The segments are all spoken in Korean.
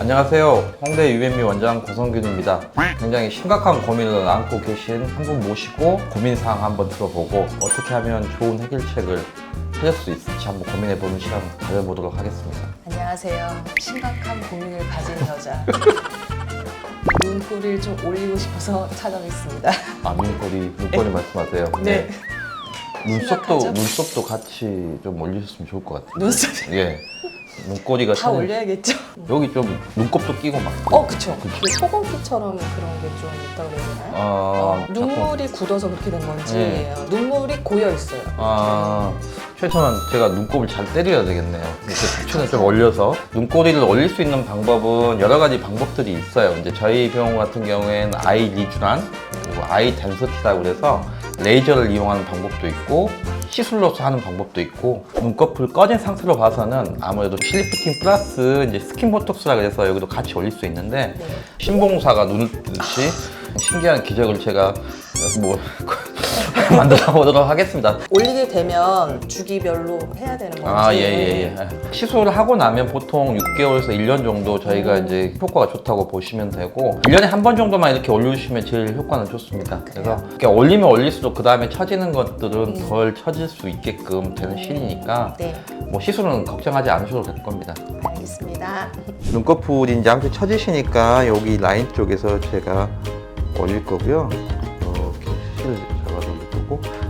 안녕하세요. 홍대 UMB 원장 고성균입니다. 굉장히 심각한 고민을 안고 계신 한 분 모시고 고민사항 한번 들어보고 어떻게 하면 좋은 해결책을 찾을 수 있을지 한번 고민해보는 시간 가져보도록 하겠습니다. 안녕하세요. 심각한 고민을 가진 여자. 눈꼬리를 좀 올리고 싶어서 찾아뵙습니다. 아, 눈꼬리, 눈꼬리 말씀하세요. 네. 눈썹도, 심각하죠? 눈썹도 같이 좀 올리셨으면 좋을 것 같아요. 눈썹 예. 눈꼬리가 다 참- 올려야겠죠? 여기 좀 눈곱도 끼고 막. 어, 그쵸. 그 소금기처럼 그런 게 좀 있다고 그래야 되나요? 아, 어, 자꾸- 눈물이 굳어서 그렇게 된 건지 네. 눈물이 고여 있어요. 아, 최소한 제가 눈곱을 잘 때려야 되겠네요. 이렇게 좀 올려서. 눈꼬리를 올릴 수 있는 방법은 여러 가지 방법들이 있어요. 이제 저희 병원 같은 경우에는 아이 리쥬란, 그리고 아이 덴서티라고 그래서 레이저를 이용하는 방법도 있고, 시술로서 하는 방법도 있고, 눈꺼풀 꺼진 상태로 봐서는 아무래도 실리프팅 플러스 이제 스킨 보톡스라 그래서 여기도 같이 올릴 수 있는데, 네. 신봉사가 눈을 뜨듯이 신기한 기적을 제가 뭐 만들어 보도록 하겠습니다. 올리게 되면 주기별로 해야 되는 건지. 아, 예, 예, 예. 시술을 하고 나면 보통 6개월에서 1년 정도 저희가 음. 이제 효과가 좋다고 보시면 되고, 1년에 한 번 정도만 이렇게 올려주시면 제일 효과는 좋습니다. 그래서 이렇게 올리면 올릴수록 그 다음에 처지는 것들은 음. 덜 처질 수 있게끔 되는 실이니까, 네, 뭐 시술은 걱정하지 않으셔도 될 겁니다. 알겠습니다. 눈꺼풀이 이제 아무튼 처지시니까 여기 라인 쪽에서 제가 올릴 거고요.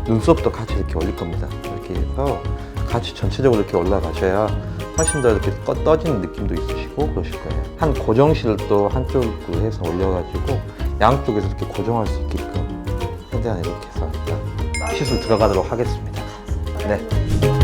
눈썹도 같이 이렇게 올릴 겁니다. 이렇게 해서 같이 전체적으로 이렇게 올라가셔야 훨씬 더 이렇게 떠, 떠지는 느낌도 있으시고 그러실 거예요. 한 고정실을 또 한쪽으로 해서 올려가지고 양쪽에서 이렇게 고정할 수 있게끔 최대한 이렇게 해서 시술 들어가도록 하겠습니다. 네.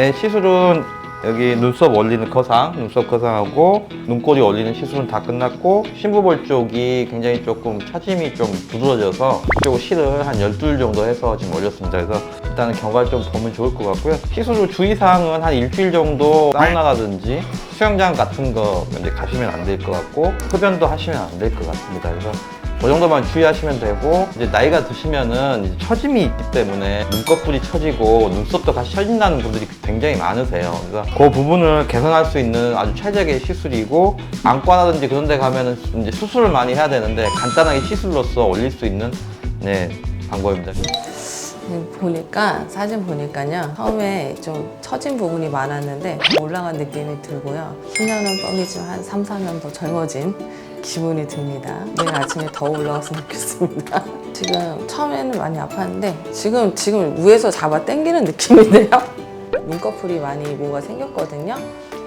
네, 시술은 여기 눈썹 올리는 거상, 눈썹 거상하고 눈꼬리 올리는 시술은 다 끝났고 심부볼 쪽이 굉장히 조금 처짐이 좀 두드러져서 그리고 실을 한 12줄 정도 해서 지금 올렸습니다. 그래서 일단은 경과를 좀 보면 좋을 것 같고요. 시술 후 주의사항은 한 일주일 정도 사우나라든지 수영장 같은 거 이제 가시면 안 될 것 같고 흡연도 하시면 안 될 것 같습니다. 그래서 그 정도만 주의하시면 되고 이제 나이가 드시면은 이제 처짐이 있기 때문에 눈꺼풀이 처지고 눈썹도 같이 처진다는 분들이 굉장히 많으세요. 그래서 그 부분을 개선할 수 있는 아주 최적의 시술이고 안과라든지 그런 데 가면은 이제 수술을 많이 해야 되는데 간단하게 시술로서 올릴 수 있는 네, 방법입니다. 네, 보니까 사진 보니까요 처음에 좀 처진 부분이 많았는데 올라간 느낌이 들고요 10년은 뻥이지만 한 3, 4년 더 젊어진 기분이 듭니다 내일 아침에 더 올라갔으면 좋겠습니다 지금 처음에는 많이 아팠는데 지금 지금 위에서 잡아 당기는 느낌인데요 눈꺼풀이 많이 뭐가 생겼거든요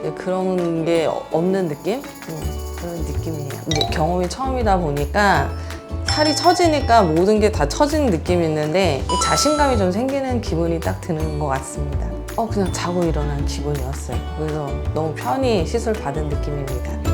네, 그런 게 없는 느낌? 음, 그런 느낌이에요 근데 경험이 처음이다 보니까 살이 처지니까 모든 게 다 처지는 느낌이 있는데 이 자신감이 좀 생기는 기분이 딱 드는 것 같습니다. 어 그냥 자고 일어난 기분이었어요. 그래서 너무 편히 시술 받은 느낌입니다.